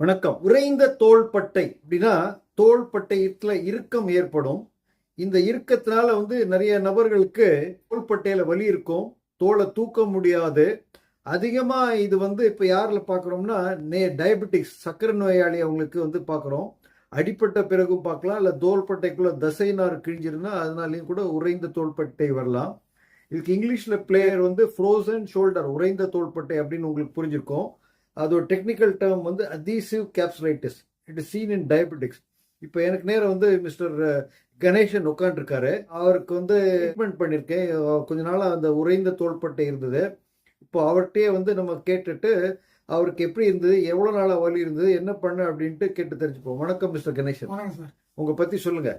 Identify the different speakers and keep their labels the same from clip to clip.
Speaker 1: வணக்கம். உறைந்த தோள்பட்டை. அப்படின்னா தோள்பட்டையத்தில் இறுக்கம் ஏற்படும். இந்த இறுக்கத்தினால வந்து நிறைய நபர்களுக்கு தோள்பட்டையில் வலி இருக்கும். தோலை தூக்க முடியாது. அதிகமாக இது வந்து இப்போ யாரில் பார்க்குறோம்னா நே டயபெட்டிக்ஸ் சக்கரை நோயாளி அவங்களுக்கு வந்து பார்க்குறோம் அடிப்பட்ட பிறகும் பார்க்கலாம் இல்லை தோள்பட்டைக்குள்ள தசை நார் கிழிஞ்சிருந்தா அதனாலையும் கூட உறைந்த தோள்பட்டை வரலாம். இதுக்கு இங்கிலீஷில் பிளேயர் வந்து ஃப்ரோசன் ஷோல்டர் உறைந்த தோள்பட்டை அப்படின்னு உங்களுக்கு புரிஞ்சிருக்கும். அதோட டெக்னிக்கல் டேர்ம் வந்து adhesive capsulitis it is seen in diabetics இப்போ எனக்கு நேரம் வந்து மிஸ்டர் கணேசன் உட்காந்துருக்காரு அவருக்கு வந்து ட்ரீட்மெண்ட் பண்ணியிருக்கேன் கொஞ்ச நாளாக அந்த உறைந்த தோள்பட்டை இருந்தது. இப்போ அவர்கிட்டயே வந்து நம்ம கேட்டுட்டு அவருக்கு எப்படி இருந்தது எவ்வளோ நாளாக வலி இருந்தது என்ன பண்ண அப்படின்ட்டு கேட்டு தெரிஞ்சுப்போம். வணக்கம் மிஸ்டர் கணேசன்.
Speaker 2: வணக்கம் சார்
Speaker 1: உங்களை பற்றி சொல்லுங்க.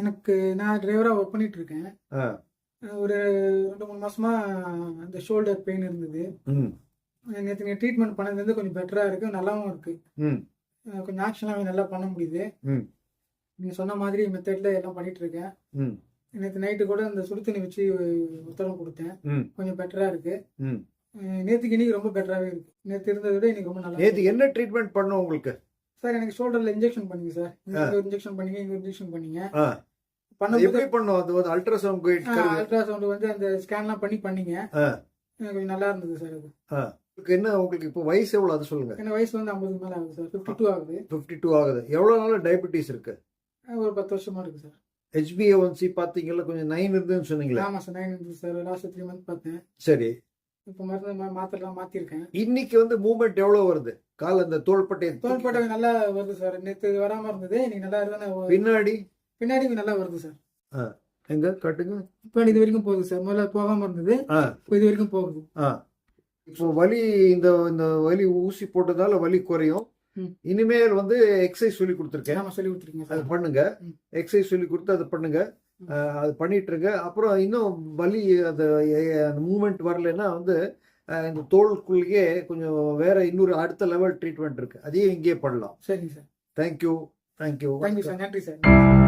Speaker 2: எனக்கு நான் டிரைவராக ஒர்க் பண்ணிட்டு இருக்கேன். ஒரு ரெண்டு மூணு மாசமா அந்த ஷோல்டர் பெயின் இருந்தது. நேற்று நீங்கள் ட்ரீட்மெண்ட் பண்ணதுலேருந்து கொஞ்சம் பெட்டராக இருக்கு நல்லாவும் இருக்கு. கொஞ்சம் ஆக்ஷனாக நல்லா பண்ண முடியுது.
Speaker 1: ம்.
Speaker 2: நீங்கள் சொன்ன மாதிரி மெத்தடில் எல்லாம் பண்ணிட்டு இருக்கேன். நேற்று நைட்டு கூட அந்த சுடு தண்ணி வச்சு உத்தரவு கொடுத்தேன். கொஞ்சம் பெட்டராக இருக்கு. நேத்துக்கு இன்னைக்கு ரொம்ப பெட்டராகவே இருக்கு. நேற்று இருந்ததை விட இன்னைக்கு ரொம்ப நல்லா
Speaker 1: நேற்று என்ன ட்ரீட்மெண்ட் பண்ணோம் உங்களுக்கு?
Speaker 2: சார் எனக்கு ஷோல்டர்ல இன்ஜெக்ஷன் பண்ணீங்க சார். இங்க ஒரு இன்ஜெக்ஷன் பண்ணீங்க இங்க ஒரு இன்ஜெக்ஷன் பண்ணீங்க. பண்ணும்போது
Speaker 1: எப்படி பண்ணோம்? அது வந்து அல்ட்ராசவுண்ட்
Speaker 2: அல்ட்ராசவுண்ட் வந்து அந்த ஸ்கேன்லாம் பண்ணி பண்ணீங்க. கொஞ்சம் நல்லா இருந்தது சார் அது.
Speaker 1: என்ன உங்களுக்கு இப்போ வயசு எவ்வளோ அது சொல்லுங்க.
Speaker 2: எனக்கு வயசு வந்து ஐம்பதுக்கு மேல ஆகுது சார். ஃபிஃப்டி டூ ஆகுது.
Speaker 1: ஃபிஃப்டி டூ ஆகுது. எவ்வளோ நாள் டயபெட்டிஸ் இருக்கு?
Speaker 2: ஒரு பத்து வருஷமா இருக்கு சார்.
Speaker 1: ஹெச்பிஏஒன்சி பார்த்தீங்கல்ல கொஞ்சம் நைன் இருந்துன்னு சொன்னீங்களே.
Speaker 2: ஆமா சார் நைன் இருந்தது சார். லாஸ்ட் த்ரீ மந்த் பார்த்தேன்.
Speaker 1: சரி.
Speaker 2: இப்போ மருந்து மாத்திரைலாம் மாத்திருக்கேன்.
Speaker 1: இன்னைக்கு வந்து மூவ்மெண்ட் எவ்வளோ வருது? கால் அந்த தோள்பட்டை
Speaker 2: தோள்பட்டை நல்லா வருது சார். நேற்று வராம இருந்தது இன்னைக்கு நல்லா இருக்கு
Speaker 1: பின்னாடி?
Speaker 2: பின்னாடி நல்லா வருது சார்.
Speaker 1: எங்க? காட்டுங்க.
Speaker 2: இப்போ இது வரைக்கும் போகுது சார். முதல்ல போகாம இருந்தது.
Speaker 1: ஆ.
Speaker 2: இப்போ இது வரைக்கும் போகுது.
Speaker 1: ஆ. இப்போ வலி இந்த இந்த வலி ஊசி போட்டதால வலி குறையும். இனிமேல் வந்து எக்ஸசைஸ் சொல்லி கொடுத்துருக்கேன்.
Speaker 2: சொல்லி கொடுத்துருக்கீங்க
Speaker 1: அது பண்ணுங்க. எக்ஸசைஸ் சொல்லி கொடுத்து அதை பண்ணுங்க. அது பண்ணிட்டு இருங்க அப்புறம் இன்னும் வலி அந்த மூமெண்ட் வரலைன்னா வந்து இந்த தோலுக்குள்ளேயே கொஞ்சம் வேற இன்னொரு அடுத்த லெவல் ட்ரீட்மெண்ட் இருக்கு. அதையும் இங்கேயே பண்ணலாம்.
Speaker 2: சரிங்க sir.
Speaker 1: Thank you thank you
Speaker 2: thank you sir. நன்றி சார்.